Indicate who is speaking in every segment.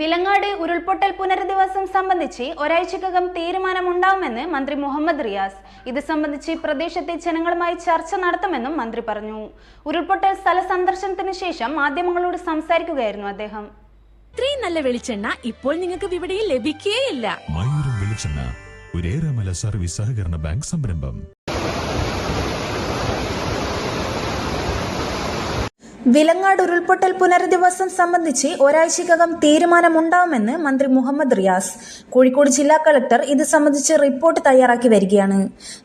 Speaker 1: വിലങ്ങാട് ഉരുൾപൊട്ടൽ പുനരധിവാസം സംബന്ധിച്ച് ഒരാഴ്ചക്കകം തീരുമാനമുണ്ടാവുമെന്ന് മന്ത്രി മുഹമ്മദ് റിയാസ് ഇത് സംബന്ധിച്ച് പ്രദേശത്തെ ജനങ്ങളുമായി ചർച്ച നടത്തുമെന്നും മന്ത്രി പറഞ്ഞു ഉരുൾപൊട്ടൽ സ്ഥല സന്ദർശനത്തിന് ശേഷം മാധ്യമങ്ങളോട് സംസാരിക്കുകയായിരുന്നു അദ്ദേഹം
Speaker 2: ഇത്രയും നല്ല വെളിച്ചെണ്ണ ഇപ്പോൾ നിങ്ങൾക്ക് വിപണിയിൽ ലഭിക്കുകയില്ല
Speaker 3: വെളിച്ചെണ്ണ സർവീസ് സഹകരണ ബാങ്ക് സംരംഭം
Speaker 1: വിലങ്ങാട് ഉരുൾപൊട്ടൽ പുനരധിവാസം സംബന്ധിച്ച് ഒരാഴ്ചക്കകം തീരുമാനമുണ്ടാവുമെന്ന് മന്ത്രി മുഹമ്മദ് റിയാസ് കോഴിക്കോട് ജില്ലാ കളക്ടർ ഇത് സംബന്ധിച്ച് റിപ്പോർട്ട് തയ്യാറാക്കി വരികയാണ്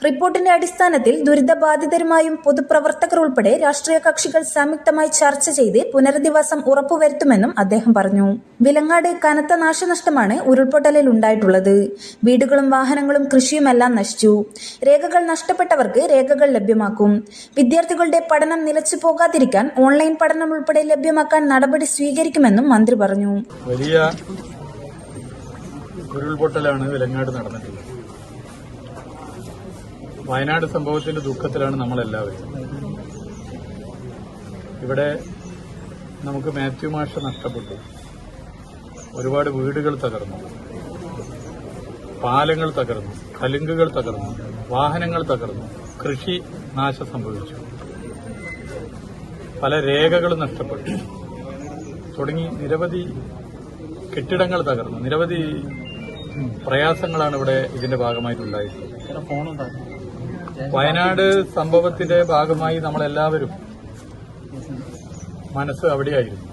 Speaker 1: റിപ്പോർട്ടിന്റെ അടിസ്ഥാനത്തിൽ ദുരിതബാധിതരുമായും പൊതുപ്രവർത്തകർ ഉൾപ്പെടെ രാഷ്ട്രീയ കക്ഷികൾ സംയുക്തമായി ചർച്ച ചെയ്ത് പുനരധിവാസം ഉറപ്പുവരുത്തുമെന്നും അദ്ദേഹം പറഞ്ഞു വിലങ്ങാട് കനത്ത നാശനഷ്ടമാണ് ഉരുൾപൊട്ടലിൽ ഉണ്ടായിട്ടുള്ളത് വീടുകളും വാഹനങ്ങളും കൃഷിയുമെല്ലാം നശിച്ചു രേഖകൾ നഷ്ടപ്പെട്ടവർക്ക് രേഖകൾ ലഭ്യമാക്കും വിദ്യാർത്ഥികളുടെ പഠനം നിലച്ചു പോകാതിരിക്കാൻ ഓൺലൈൻ ഓൺലൈൻ പഠനം ഉൾപ്പെടെ ലഭ്യമാക്കാൻ നടപടി സ്വീകരിക്കുമെന്നും മന്ത്രി പറഞ്ഞു
Speaker 4: വലിയ ഉരുൾപൊട്ടലാണ് വിലങ്ങാട് നടന്നിട്ടുള്ളത് വയനാട് സംഭവത്തിന്റെ ദുഃഖത്തിലാണ് നമ്മളെല്ലാവരും ഇവിടെ നമുക്ക് മാത്യു മാഷ നഷ്ടപ്പെട്ടു ഒരുപാട് വീടുകൾ തകർന്നു പാലങ്ങൾ തകർന്നു കലുങ്കുകൾ തകർന്നു വാഹനങ്ങൾ തകർന്നു കൃഷി നാശം സംഭവിച്ചു പല രേഖകളും നഷ്ടപ്പെട്ടു തുടങ്ങി നിരവധി കെട്ടിടങ്ങൾ തകർന്നു നിരവധി പ്രയാസങ്ങളാണ് ഇവിടെ ഇതിന്റെ ഭാഗമായിട്ടുണ്ടായിരുന്നത് വയനാട് സംഭവത്തിന്റെ ഭാഗമായി നമ്മളെല്ലാവരും മനസ്സ് അവിടെയായിരുന്നു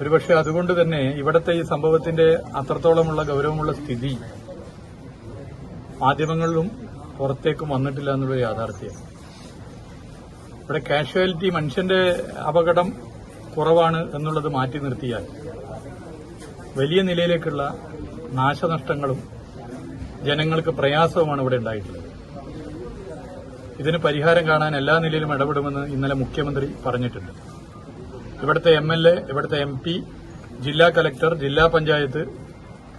Speaker 4: ഒരുപക്ഷെ അതുകൊണ്ട് തന്നെ ഇവിടത്തെ ഈ സംഭവത്തിന്റെ അത്രത്തോളമുള്ള ഗൌരവമുള്ള സ്ഥിതി മാധ്യമങ്ങളിലും പുറത്തേക്കും വന്നിട്ടില്ല എന്നുള്ള യാഥാർത്ഥ്യം ഇവിടെ കാഷ്വാലിറ്റി മനുഷ്യന്റെ അപകടം കുറവാണ് എന്നുള്ളത് മാറ്റി നിർത്തിയാൽ വലിയ നിലയിലേക്കുള്ള നാശനഷ്ടങ്ങളും ജനങ്ങൾക്ക് പ്രയാസവുമാണ് ഇവിടെ ഉണ്ടായിട്ടുള്ളത് ഇതിന് പരിഹാരം കാണാൻ എല്ലാ നിലയിലും ഇടപെടുമെന്ന് ഇന്നലെ മുഖ്യമന്ത്രി പറഞ്ഞിട്ടുണ്ട് ഇവിടുത്തെ എം എൽ എ ഇവിടുത്തെ എം പി ജില്ലാ കലക്ടർ ജില്ലാ പഞ്ചായത്ത്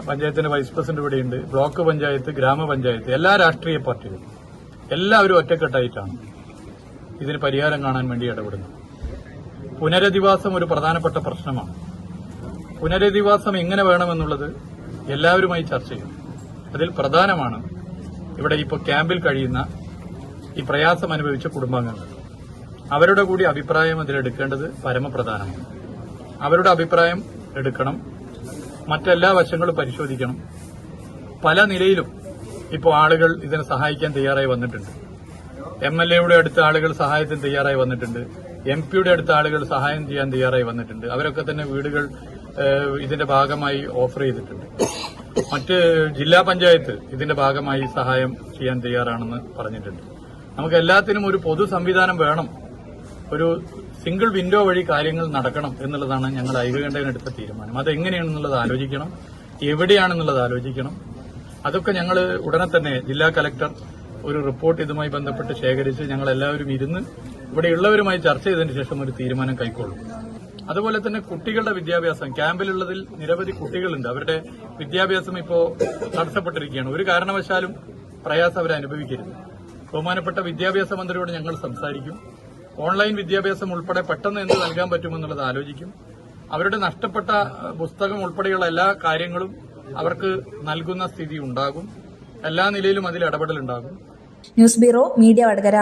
Speaker 4: പഞ്ചായത്തിന്റെ വൈസ് പ്രസിഡന്റ് ഇവിടെയുണ്ട് ബ്ലോക്ക് പഞ്ചായത്ത് ഗ്രാമപഞ്ചായത്ത് എല്ലാ രാഷ്ട്രീയ പാർട്ടികളും എല്ലാവരും ഒറ്റക്കെട്ടായിട്ടാണ് ഇതിന് പരിഹാരം കാണാൻ വേണ്ടി ഇടപെടുന്നു പുനരധിവാസം ഒരു പ്രധാനപ്പെട്ട പ്രശ്നമാണ് പുനരധിവാസം എങ്ങനെ വേണമെന്നുള്ളത് എല്ലാവരുമായി ചർച്ച ചെയ്യും അതിൽ പ്രധാനമാണ് ഇവിടെ ഇപ്പോൾ ക്യാമ്പിൽ കഴിയുന്ന ഈ പ്രയാസം അനുഭവിച്ച കുടുംബാംഗങ്ങൾ അവരുടെ കൂടി അഭിപ്രായം അതിലെടുക്കേണ്ടത് പരമപ്രധാനമാണ് അവരുടെ അഭിപ്രായം എടുക്കണം മറ്റെല്ലാ വശങ്ങളും പരിശോധിക്കണം പല നിലയിലും ഇപ്പോൾ ആളുകൾ ഇതിനെ സഹായിക്കാൻ തയ്യാറായി വന്നിട്ടുണ്ട് എം എൽ എയുടെ അടുത്ത ആളുകൾ സഹായത്തിന് തയ്യാറായി വന്നിട്ടുണ്ട് എം പിയുടെ അടുത്ത ആളുകൾ സഹായം ചെയ്യാൻ തയ്യാറായി വന്നിട്ടുണ്ട് അവരൊക്കെ തന്നെ വീടുകൾ ഇതിന്റെ ഭാഗമായി ഓഫർ ചെയ്തിട്ടുണ്ട് മറ്റ് ജില്ലാ പഞ്ചായത്ത് ഇതിന്റെ ഭാഗമായി സഹായം ചെയ്യാൻ തയ്യാറാണെന്ന് പറഞ്ഞിട്ടുണ്ട് നമുക്ക് എല്ലാത്തിനും ഒരു പൊതു സംവിധാനം വേണം ഒരു സിംഗിൾ വിൻഡോ വഴി കാര്യങ്ങൾ നടക്കണം എന്നുള്ളതാണ് ഞങ്ങൾ ഐകകണ്ഠനെടുത്ത തീരുമാനം അത് എങ്ങനെയാണെന്നുള്ളത് ആലോചിക്കണം എവിടെയാണെന്നുള്ളത് ആലോചിക്കണം അതൊക്കെ ഞങ്ങൾ ഉടനെ തന്നെ ജില്ലാ കലക്ടർ ഒരു റിപ്പോർട്ട് ഇതുമായി ബന്ധപ്പെട്ട് ശേഖരിച്ച് ഞങ്ങൾ എല്ലാവരും ഇരുന്ന് ഇവിടെയുള്ളവരുമായി ചർച്ച ചെയ്തതിനു ശേഷം ഒരു തീരുമാനം കൈക്കൊള്ളും അതുപോലെ തന്നെ കുട്ടികളുടെ വിദ്യാഭ്യാസം ക്യാമ്പിലുള്ളതിൽ നിരവധി കുട്ടികളുണ്ട് അവരുടെ വിദ്യാഭ്യാസം ഇപ്പോൾ തടസ്സപ്പെട്ടിരിക്കുകയാണ് ഒരു കാരണവശാലും പ്രയാസം അവർ അനുഭവിക്കരുത് ബഹുമാനപ്പെട്ട വിദ്യാഭ്യാസ മന്ത്രിയോട് ഞങ്ങൾ സംസാരിക്കും ഓൺലൈൻ വിദ്യാഭ്യാസം ഉൾപ്പെടെ പെട്ടെന്ന് എന്ത് നൽകാൻ പറ്റുമെന്നുള്ളത് ആലോചിക്കും അവരുടെ നഷ്ടപ്പെട്ട പുസ്തകം ഉൾപ്പെടെയുള്ള എല്ലാ കാര്യങ്ങളും അവർക്ക് നൽകുന്ന സ്ഥിതി ഉണ്ടാകും എല്ലാ നിലയിലും അതിൽ ഇടപെടലുണ്ടാകും
Speaker 1: news bureau media Vadakara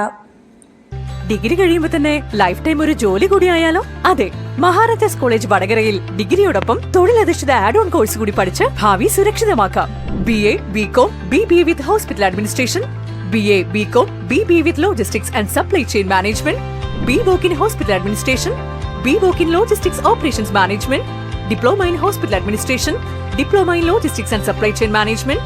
Speaker 5: degree കഴിയുമ്പോൾ തന്നെ ലൈഫ് ടൈം ഒരു ജോലി കൂടി ആയാലോ അതെ മഹാരാജാസ് കോളേജ് വടകരയിൽ ഡിഗ്രിയോടൊപ്പം തൊഴിലധിഷ്ഠിത ആഡ് ഓൺ കോഴ്സ് കൂടി പഠിച്ച് ഭാവി സുരക്ഷിതമാക്കാം B A B com B B with hospital administration B A B com B B with logistics and supply chain management B voc in hospital administration B voc in logistics operations management diploma in hospital administration diploma in logistics and supply chain management